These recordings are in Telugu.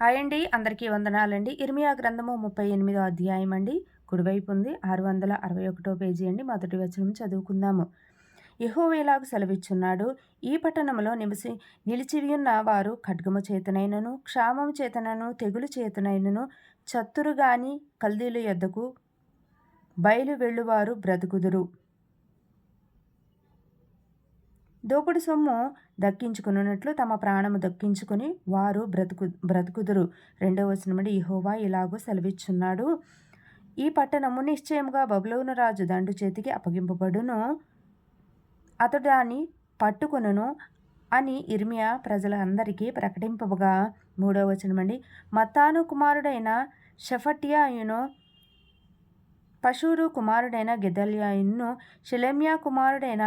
హాయ్ అండి అందరికీ వందనాలండి. ఇర్మియా గ్రంథము ముప్పై ఎనిమిదో అధ్యాయం అండి. కుడివైపు ఉంది ఆరు వందల అరవై ఒకటో పేజీ అండి. మొదటి వచనం చదువుకుందాము. యహోవేలాకు సెలవిచ్చున్నాడు ఈ పట్టణంలో నివసి నిలిచివియున్న వారు ఖడ్గము చేతనైనను క్షామం చేతనను తెగులు చేతనైనను చత్తురు గాని కల్దీలు ఎద్దకు బయలు వెళ్ళువారు బ్రతుకుదురు. దోపుడు సొమ్ము దక్కించుకున్నట్లు తమ ప్రాణము దక్కించుకుని వారు బ్రతుకు బ్రతుకుదురు. రెండవ వచనముడి ఇహోవా ఇలాగూ సెలవిచ్చున్నాడు. ఈ పట్టణము నిశ్చయముగా బబులోను రాజు దండు చేతికి అప్పగింపబడును. అతడు దాన్ని పట్టుకొనును అని ఇర్మియా ప్రజలందరికీ ప్రకటింపగా మూడవ వచనమండి మత్తాను కుమారుడైన షఫటియాయును పశువురు కుమారుడైన గెదల్యాయును షిలెమ్యా కుమారుడైన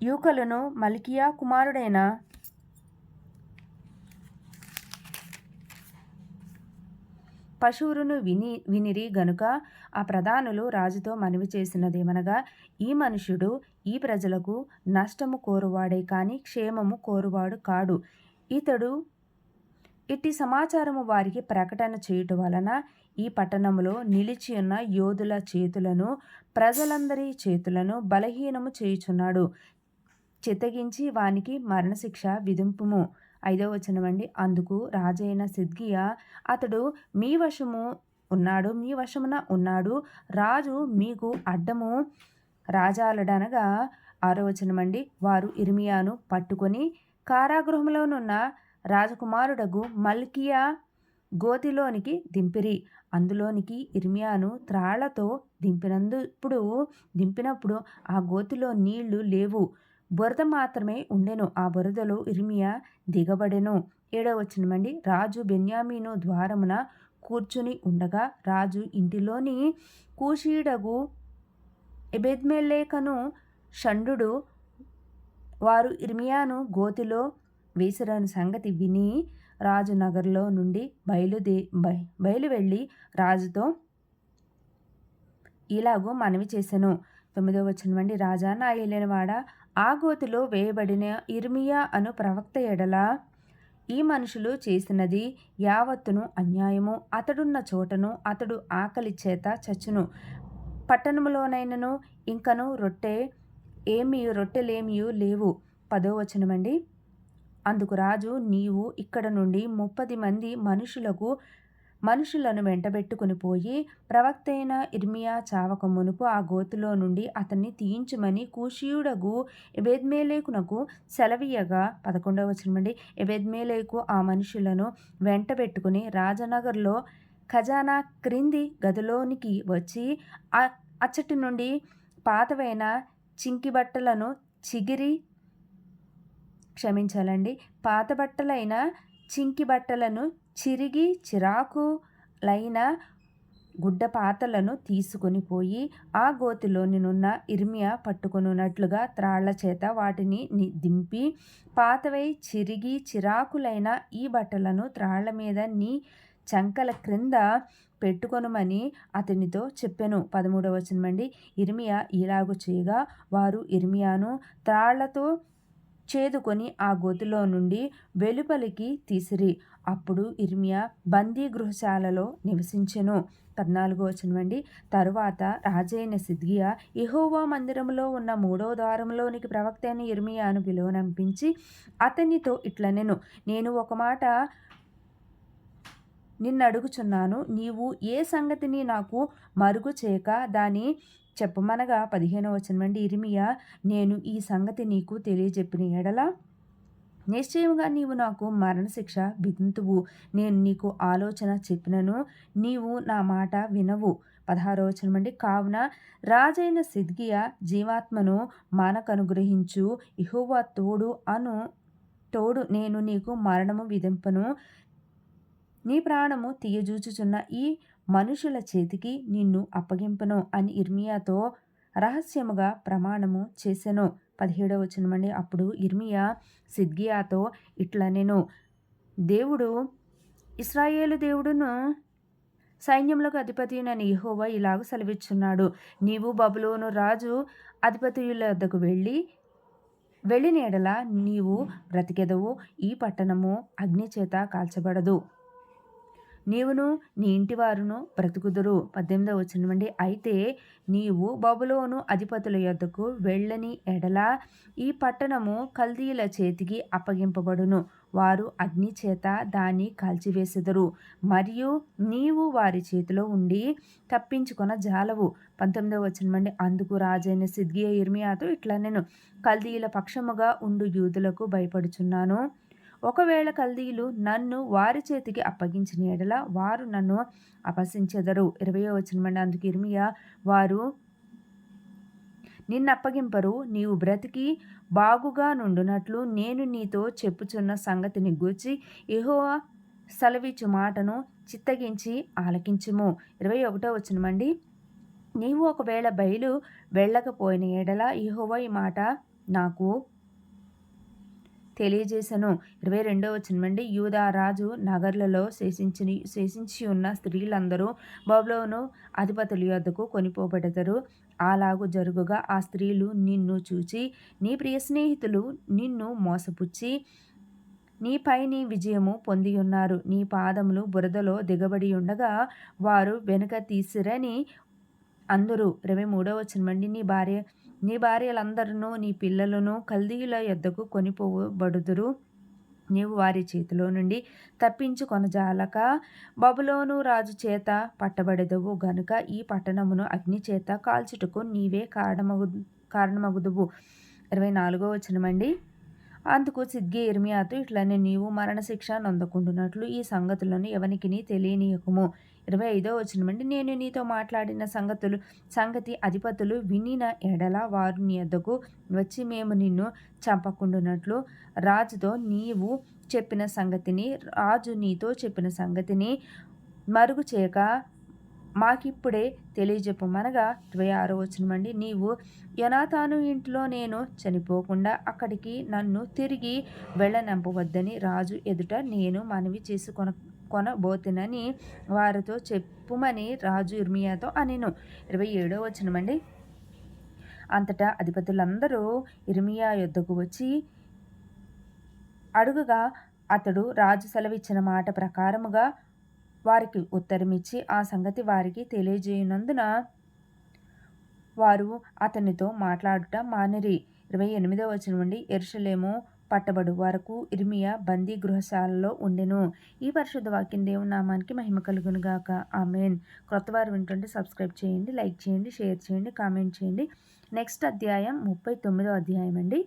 యూకలను మల్కియా కుమారుడైన పశువులను విని వినిరి గనుక ఆ ప్రధానులు రాజుతో మనవి చేసినదేమనగా ఈ మనుషుడు ఈ ప్రజలకు నష్టము కోరువాడే కానీ క్షేమము కోరువాడు కాడు. ఇతడు ఇట్టి సమాచారము వారికి ప్రకటన చేయుట వలన ఈ పట్టణంలో నిలిచి ఉన్న యోధుల చేతులను ప్రజలందరి చేతులను బలహీనము చేయుచున్నాడు. చిత్తగించి వానికి మరణశిక్ష విధింపుము. ఐదో వచనం అండి. అందుకు రాజైన సిద్గియా అతడు మీ వశము ఉన్నాడు మీ వశమున ఉన్నాడు. రాజు మీకు అడ్డము రాజాలడనగా ఆరో అండి. వారు ఇర్మియాను పట్టుకొని కారాగృహంలోనున్న రాజకుమారుడగు మల్కియా గోతిలోనికి దింపిరి. అందులోనికి ఇర్మియాను త్రాళ్ళతో దింపినందుప్పుడు దింపినప్పుడు ఆ గోతిలో నీళ్ళు లేవు. బురద మాత్రమే ఉండెను ఆ బురదలో ఇర్మియా దిగబడెను. ఏడవ రాజు బెన్యామీను ద్వారమున కూర్చుని ఉండగా రాజు ఇంటిలోని కూషీడగు ఎబెద్మెల్లేకను షండు వారు ఇర్మియాను గోతిలో వేసిరని సంగతి విని రాజు నగర్లో నుండి బయలుదే బయలు వెళ్ళి రాజుతో ఇలాగూ మనవి చేశాను తొమ్మిదో వచ్చినవండి రాజా నా ఏలేనివాడ? ఆ గోతిలో వేయబడిన ఇర్మియా అను ప్రవక్త ఎడల ఈ మనుషులు చేసినది యావత్తును అన్యాయము. అతడున్న చోటను అతడు ఆకలి చేత చచ్చును. పట్టణములోనైనను ఇంకను రొట్టె ఏమీ రొట్టెలేమియూ లేవు. పదో వచనమండి. అందుకు రాజు నీవు ఇక్కడ నుండి ముప్పది మంది మనుషులకు మనుషులను వెంటబెట్టుకుని పోయి ప్రవక్తైన ఇర్మియా చావక మునుపు ఆ గోతులో నుండి అతన్ని తీయించమని కూషియుడగు ఎబెద్మేలేకునకు సెలవీయగా పదకొండవ వచనమండి ఎబెద్మేలేకు ఆ మనుషులను వెంటబెట్టుకుని రాజనగర్లో ఖజానా క్రింది గదిలోనికి వచ్చి అచ్చటి నుండి పాతవైన చింకి బట్టలను చిగిరి క్షమించాలండి. పాత బట్టలైన చింకి బట్టలను చిరిగి చిరాకులైన గుడ్డపాతలను తీసుకొని పోయి ఆ గోతిలోనినున్న ఇర్మియా పట్టుకొనున్నట్లుగా త్రాళ్ళ చేత వాటిని దింపి పాతవై చిరిగి చిరాకులైన ఈ బట్టలను త్రాళ్ళ మీద నీ చంకల క్రింద పెట్టుకొనుమని అతనితో చెప్పెను. పదమూడవ వచనమండి. ఇర్మియా ఇలాగు చేయగా వారు ఇర్మియాను త్రాళ్ళతో చేదుకొని ఆ గోతిలో నుండి వెలుపలికి తీసిరి. అప్పుడు ఇర్మియా బందీ గృహశాలలో నివసించెను. పద్నాలుగో వచనమండి తరువాత రాజైన సిద్గియా ఇహోవా మందిరంలో ఉన్న మూడో ద్వారంలోనికి ప్రవక్త అయిన ఇర్మియాను పిలువనంపించి అతనితో ఇట్లనెను. నేను నేను ఒక మాట నిన్ను అడుగుచున్నాను నీవు ఏ సంగతిని నాకు మరుగు చేయక దాని చెప్పమనగా పదిహేనవ వచనమండి ఇరిమియా నేను ఈ సంగతి నీకు తెలియజెప్పిన ఎడల నిశ్చయముగా నీవు నాకు మరణశిక్ష విధింతువు. నేను నీకు ఆలోచన చెప్పినను. నీవు నా మాట వినవు. పదహారో వచనమండి కావున రాజైన సిద్గియ జీవాత్మను మానకనుగ్రహించు. ఇహోవా తోడు అను తోడు నేను నీకు మరణము విధింపను. నీ ప్రాణము తీయజూచుచున్న ఈ మనుషుల చేతికి నిన్ను అప్పగింపను అని ఇర్మియాతో రహస్యముగా ప్రమాణము చేసెను. పదిహేడవ వచనమండి. అప్పుడు ఇర్మియా సిద్గియాతో ఇట్లా నేను దేవుడు ఇస్రాయేలు దేవుడును సైన్యములకు అధిపతి నని యహోవా ఇలాగ సెలవిచ్చున్నాడు. నీవు బబులోను రాజు అధిపతియుల వద్దకు వెళ్ళి వెళ్ళిన ఎడల నీవు బ్రతికెదవు. ఈ పట్టణము అగ్ని చేత కాల్చబడదు. నీవును నీ ఇంటి వారును బ్రతుకుదురు. పద్దెనిమిదవ వచ్చినవండి అయితే నీవు బబులోను అధిపతుల యొద్దకు వెళ్ళని ఎడల ఈ పట్టణము కల్దీల చేతికి అప్పగింపబడును. వారు అగ్ని చేత దాన్ని కాల్చివేసెదరు. మరియు నీవు వారి చేతిలో ఉండి తప్పించుకొన జాలవు. పంతొమ్మిదవ వచ్చినమండి అందుకు రాజైన సిద్గియ ఇర్మియాతో ఇట్లా నేను కల్దీల పక్షముగా ఉండు యూదులకు భయపడుచున్నాను. ఒకవేళ కల్దీయులు నన్ను వారి చేతికి అప్పగించిన ఎడల వారు నన్ను అపసించెదరు ఇరవయో వచనమండి. అందుకు ఇర్మియా వారు నిన్నప్పగింపరు నీవు బ్రతికి బాగుగా నుండునట్లు నేను నీతో చెప్పుచున్న సంగతిని గూర్చి ఎహో సెలవిచ్చు మాటను చిత్తగించి ఆలకించుము. ఇరవై ఒకటో వచ్చినమండి నీవు ఒకవేళ బయలు వెళ్ళకపోయిన ఎడల ఇహోవ ఈ మాట నాకు తెలియజేశాను. ఇరవై రెండవ వచనమండి. యూదా రాజు నగర్లలో శేషించి శేషించి ఉన్న స్త్రీలందరూ బబులోను అధిపతుల యొద్దకు కొనిపోబడతారు అలాగు జరుగుగా ఆ స్త్రీలు నిన్ను చూచి నీ ప్రియ స్నేహితులు నిన్ను మోసపుచ్చి నీపై నీ విజయము పొంది ఉన్నారు నీ పాదములు బురదలో దిగబడి ఉండగా వారు వెనుక తీసిరని అందరూ. ఇరవై మూడవ వచ్చినమండి నీ భార్య నీ భార్యలందరూ నీ పిల్లలను కల్దీయుల యొద్దకు కొనిపోబడుదురు. నీవు వారి చేతిలో నుండి తప్పించు కొనజాలక బబులోను రాజు చేత పట్టబడదవు. గనుక ఈ పట్టణమును అగ్ని చేత కాల్చుటకు నీవే కారణమగు కారణమగుదువు. ఇరవై నాలుగో వచనమండి. అందుకు సిద్గి ఇర్మియాతో ఇట్లనే నీవు మరణశిక్ష నొందకుండునట్లు ఈ సంగతులను ఎవనికి తెలియనీయకము. ఇరవై ఐదో వచ్చినమండి నేను నీతో మాట్లాడిన సంగతులు సంగతి అధిపతులు వినిన ఎడల వారు నీ వద్దకు వచ్చి మేము నిన్ను చంపకుండానట్లు. రాజుతో నీవు చెప్పిన సంగతిని రాజు నీతో చెప్పిన సంగతిని మరుగు చేయక మాకిప్పుడే తెలియజెప్పమనగా ఇరవై ఆరో వచనమండి నీవు యనాతాను ఇంట్లో నేను చనిపోకుండా అక్కడికి నన్ను తిరిగి వెళ్ళనంపవద్దని రాజు ఎదుట నేను మనవి చేసుకొన కొనబోతునని వారితో చెప్పుమని రాజు ఇర్మియాతో అనిను. ఇరవై ఏడో వచ్చినమండి అంతటా అధిపతులందరూ ఇర్మియా యుద్ధకు వచ్చి అడుగుగా అతడు రాజు సెలవిచ్చిన మాట ప్రకారముగా వారికి ఉత్తరమిచ్చి ఆ సంగతి వారికి తెలియజేయనందున వారు అతనితో మాట్లాడుట మానిరి. ఇరవై ఎనిమిదో వచనం నుండి ఎరుషలేము పట్టబడు వరకు ఇర్మియా బందీ గృహశాలలో ఉండెను. ఈ పరిశుద్ధ వాక్యం దేవుని నామానికి మహిమ కలుగునుగాక ఆమెన్. క్రొత్త వారు వింటుంటే సబ్స్క్రైబ్ చేయండి లైక్ చేయండి షేర్ చేయండి కామెంట్ చేయండి. నెక్స్ట్ అధ్యాయం ముప్పై తొమ్మిదో అధ్యాయం అండి